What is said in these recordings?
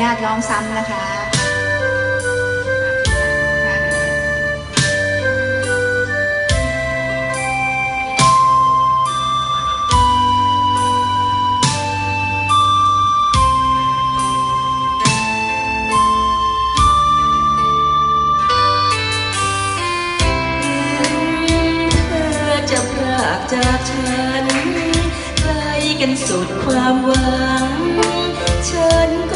ญาติร้องซ้ำนะคะฉันไกลกันสุดความหวัง ฉันก็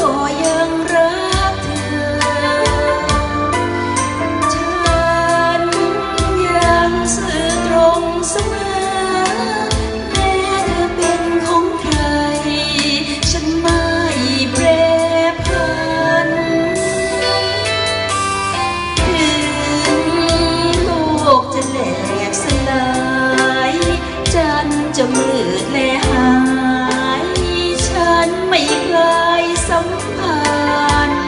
จะมืดแลหาย ฉันไม่เคยสัมพันธ์